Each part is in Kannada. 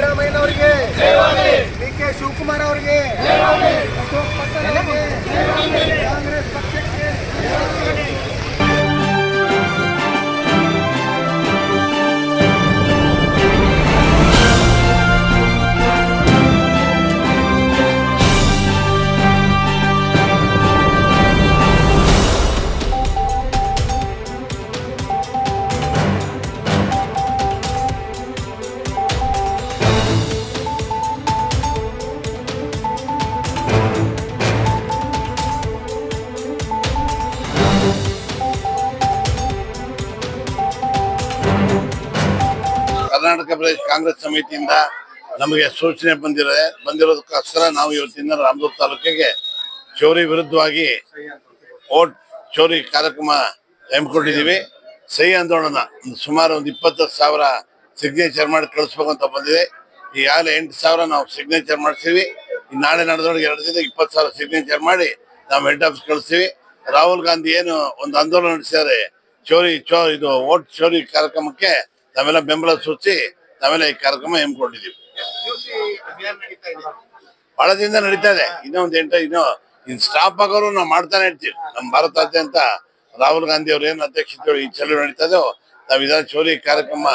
Sacramento. ಕರ್ನಾಟಕ ಪ್ರದೇಶ ಕಾಂಗ್ರೆಸ್ ಸಮಿತಿಯಿಂದ ನಮಗೆ ಸೂಚನೆ ಬಂದಿರೋ ಬಂದಿರೋದಕ್ಕೋಸ್ಕರ ನಾವು ಇವತ್ತಿನ ರಾಮದುರ್ಗ ತಾಲೂಕಿಗೆ ಚೋರಿ ವಿರುದ್ಧವಾಗಿ ಓಟ್ ಚೋರಿ ಕಾರ್ಯಕ್ರಮ ಹಮ್ಮಿಕೊಂಡಿದ್ದೀವಿ. ಸಹಿ ಆಂದೋಲನ ಸುಮಾರು ಒಂದು ಇಪ್ಪತ್ತು ಸಾವಿರ ಸಿಗ್ನೇಚರ್ ಮಾಡಿ ಕಳಿಸ್ಬೇಕು ಅಂತ ಬಂದಿದೆ. ಈಗಾಗಲೇ ಎಂಟು ಸಾವಿರ ನಾವು ಸಿಗ್ನೇಚರ್ ಮಾಡಿಸ್ತೀವಿ. ಈ ನಾಳೆ ನಡೆದೊಳಗೆ ಎರಡು ದಿನ ಇಪ್ಪತ್ತು ಸಾವಿರ ಸಿಗ್ನೇಚರ್ ಮಾಡಿ ನಾವು ಹೆಡ್ ಆಫೀಸ್ ಕಳಿಸ್ತೀವಿ. ರಾಹುಲ್ ಗಾಂಧಿ ಏನು ಒಂದು ಆಂದೋಲನ ನಡೆಸಿದ್ದಾರೆ, ಚೋರಿ ಚೋ ಇದು ಓಟ್ ಚೋರಿ ಕಾರ್ಯಕ್ರಮಕ್ಕೆ ನಾವೆಲ್ಲ ಬೆಂಬಲ ಸೂಚಿಸಿ ನಾವೆಲ್ಲ ಈ ಕಾರ್ಯಕ್ರಮ ಹಮ್ಮಿಕೊಂಡಿದ್ದೀವಿ. ಬಹಳ ದಿನ ನಡೀತಾ ಇದೆ. ಇನ್ನೂ ಒಂದು ಎಂಟು ಇನ್ನೂ ಇನ್ ಸ್ಟಾಪ್ ಆಗೋರು ನಾವು ಮಾಡ್ತಾನೆ ಇರ್ತೀವಿ ನಮ್ಮ ಭಾರತಾದ್ಯಂತ ರಾಹುಲ್ ಗಾಂಧಿ ಅವ್ರ ಏನು ಅಧ್ಯಕ್ಷತೆ ಈ ಚಲೋ ನಡೀತಾ ಇದೆ ನಾವು ಇದನ್ನ ಚೋರಿ ಕಾರ್ಯಕ್ರಮ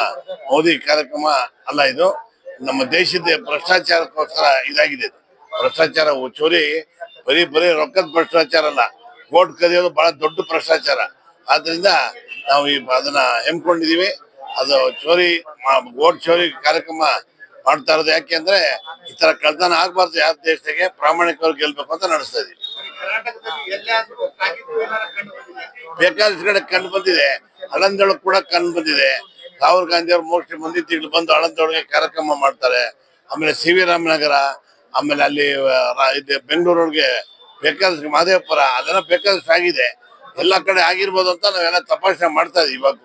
ಮೋದಿ ಕಾರ್ಯಕ್ರಮ ಅಲ್ಲ ಇದು. ನಮ್ಮ ದೇಶದ ಭ್ರಷ್ಟಾಚಾರಕ್ಕೋಸ್ಕರ ಇದಾಗಿದೆ ಭ್ರಷ್ಟಾಚಾರ ಚೋರಿ ಬರೀ ಬರೀ ರೊಕ್ಕದ ಭ್ರಷ್ಟಾಚಾರ ಅಲ್ಲ. ಓಟ್ ಕದಿಯೋದು ಬಹಳ ದೊಡ್ಡ ಭ್ರಷ್ಟಾಚಾರ. ಆದ್ರಿಂದ ನಾವು ಈ ಅದನ್ನ ಹೆಮ್ಕೊಂಡಿದೀವಿ ಅದು ಚೋರಿ ಓಟ್ ಚೋರಿ ಕಾರ್ಯಕ್ರಮ ಮಾಡ್ತಾ ಇರೋದು ಯಾಕೆ ಅಂದ್ರೆ ಈ ತರ ಕಳ್ತನ ಆಗ್ಬಾರ್ದು ಯಾವ ದೇಶದಾಗೆ, ಪ್ರಾಮಾಣಿಕವಾಗಿ ಗೆಲ್ಬೇಕು ಅಂತ ನಡೆಸ್ತಾ ಇದೀವಿ. ಬೇಕಾದಷ್ಟು ಕಡೆ ಕಂಡು ಬಂದಿದೆ. ಹಳಂದೊಳಗೆ ಕೂಡ ಕಂಡು ಬಂದಿದೆ. ರಾಹುಲ್ ಗಾಂಧಿ ಅವರು ಮೋಸ್ಟ್ಲಿ ಮುಂದಿನ ತಿಂಗಳು ಬಂದು ಹಳಂದೊಳಗೆ ಕಾರ್ಯಕ್ರಮ ಮಾಡ್ತಾರೆ. ಆಮೇಲೆ ಸಿ ವಿ ರಾಮನಗರ, ಆಮೇಲೆ ಅಲ್ಲಿ ಬೆಂಗಳೂರೊಳಗೆ ಬೇಕಾದಷ್ಟು ಮಹದೇವಪುರ ಅದೆಲ್ಲ ಬೇಕಾದಷ್ಟು ಆಗಿದೆ. ಎಲ್ಲ ಕಡೆ ಆಗಿರ್ಬೋದು ಅಂತ ನಾವೆಲ್ಲ ತಪಾಸಣೆ ಮಾಡ್ತಾ ಇದೀವಿ ಇವಾಗ